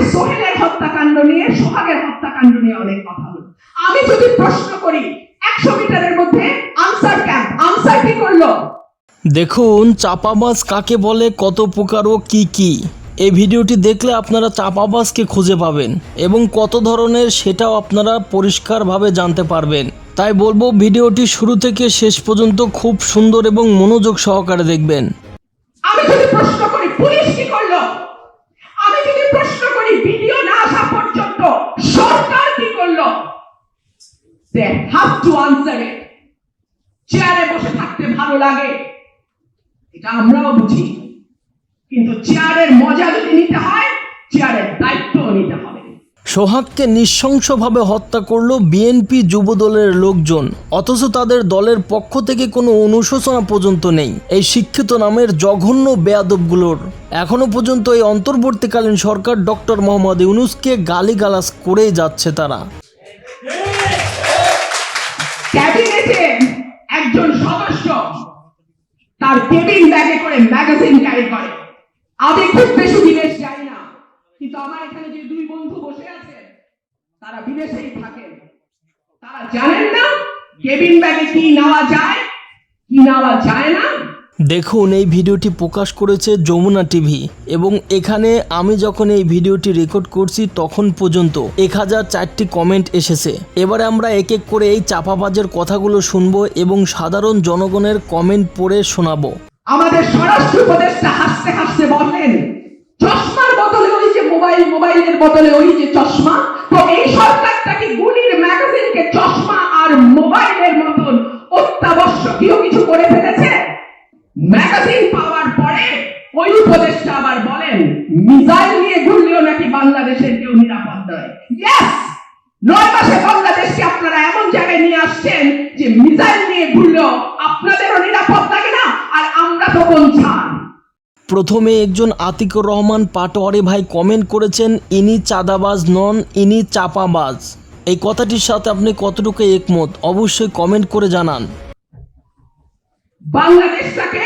আজকে সোহেলের হত্যাকাণ্ড নিয়ে সোহাগের হত্যাকাণ্ড নিয়ে অনেক কথা হলো আমি যদি প্রশ্ন করি একশো মিটারের মধ্যে আনসার ক্যাম্প আনসার কি করল? দেখুন চাপাবাজ কাকে বলে কত প্রকার ও কি কি। এই ভিডিওটি দেখলে আপনারা চাপাবাজকে খুঁজে পাবেন এবং কত ধরনের সেটাও আপনারা পরিষ্কারভাবে জানতে পারবেন। তাই বলব ভিডিওটি শুরু থেকে শেষ পর্যন্ত খুব সুন্দর এবং মনোযোগ সহকারে দেখবেন। আমি যদি প্রশ্ন করি পুলিশ কি করল? আমি যদি প্রশ্ন করি ভিডিও না আসা পর্যন্ত সরকার কি করল? They have to answer it চেয়ারে বসে থাকতে ভালো লাগে। এটা আমরাও বুঝি। কিন্তু চেয়ারের মজা যদি নিতে হয় চেয়ারের দায়িত্বও নিতে হবে সোহাগকে নৃশংসভাবে হত্যা করল বিএনপি যুবদলের লোকজন। অথচ তাদের দলের পক্ষ থেকে কোনো অনুশোচনা পর্যন্ত নেই। এই শিক্ষিত নামের জঘন্য বেয়াদবগুলোর। এখনও পর্যন্ত এই অন্তর্বর্তীকালীন সরকার ডক্টর মোহাম্মদ ইউনুসকে গালিগালাজ করেই যাচ্ছে তারা। একজন সদস্য তার কেবিন ব্যাগে করে ম্যাগাজিন ক্যারি করে। আমি খুব বেশি না কিন্তু আমার এখানে যে দুই বন্ধু বসে আছে তারা বিদেশেই থাকেন তারা জানেন না কেবিন ব্যাগে কি নেওয়া যায় কি নেওয়া যায় না। দেখুন এই ভিডিওটি প্রকাশ করেছে যমুনা টিভি এবং এখানে আমি যখন এই ভিডিওটি রেকর্ড করছি তখন পর্যন্ত এক হাজার চারটি কমেন্ট এসেছে। এবারে আমরা এক এক করে এই চাপাবাজের কথাগুলো শুনব এবং সাধারণ জনগণের কমেন্ট পড়ে শোনাবো। আমাদের স্বরাষ্ট্র উপদেষ্টা হাসতে হাসতে বললেন যে মোবাইল মোবাইলের বদলে ওই যে চশমা, তো এই সরকারটা কি গুলির ম্যাগাজিনকে চশমা আর মোবাইলের মতন অত্যাবশ্যকীয় কিছু করে ফেলেছে। ম্যাগাজিন পাওয়ার পরে ওই উপদেশটা আবার বলেন, মিসাইল নিয়ে ঘুরলেও নাকি বাংলাদেশের কেউ নিরাপদ নয়। ইয়েস নয় মাসে বাংলাদেশকে আপনারা এমন জায়গায় নিয়ে আসছেন যে মিসাইল নিয়ে ঘুরলেও আপনাদেরও নিরাপদ থাকে না, আর আমরা তখন ছাড়। প্রথমে একজন আতিকুর রহমান পাটোয়ারি ভাই কমেন্ট করেছেন, ইনি চাঁদাবাজ নন, ইনি চাপাবাজ। এই কথাটির সাথে আপনি কতটুকু একমত? অবশ্যই কমেন্ট করে জানান। বাংলাদেশটাকে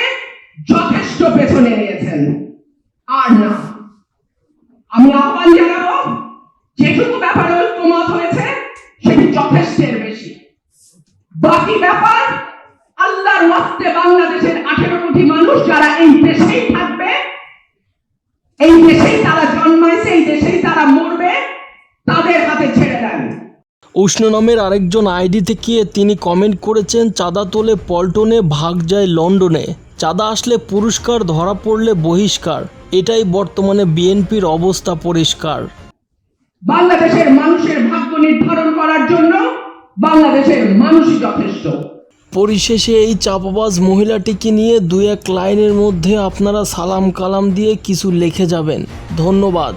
যথেষ্ট পেছনে নিয়েছেন। আর না। আমি আহ্বান জানাব, যেটুকু ব্যাপারে ঐক্যমত হয়েছে, সেটি যথেষ্টের বেশি। বাকি ব্যাপার, আল্লাহর ওয়াস্তে বাংলাদেশের আঠেরো কোটি মানুষ যারা এই দেশেই থাকবে এই দেশেই তারা জন্মাইছে এই দেশেই তারা মরবে তাদের হাতে ছেড়ে দেন উষ্ণ নামের আরেকজন আইডি থেকে তিনি কমেন্ট করেছেন চাঁদা তোলে পল্টনে ভাগ যায় লন্ডনে। চাঁদা আসলে পুরস্কার ধরা পড়লে বহিষ্কার। এটাই বর্তমানে বিএনপির অবস্থা পরিষ্কার। বাংলাদেশের মানুষের ভাগ্য নির্ধারণ করার জন্য বাংলাদেশের মানুষই যথেষ্ট। পরিশেষে এই চাপাবাজ মহিলাটিকে নিয়ে দুই এক লাইনের মধ্যে আপনারা সালাম কালাম দিয়ে কিছু লিখে যাবেন। ধন্যবাদ।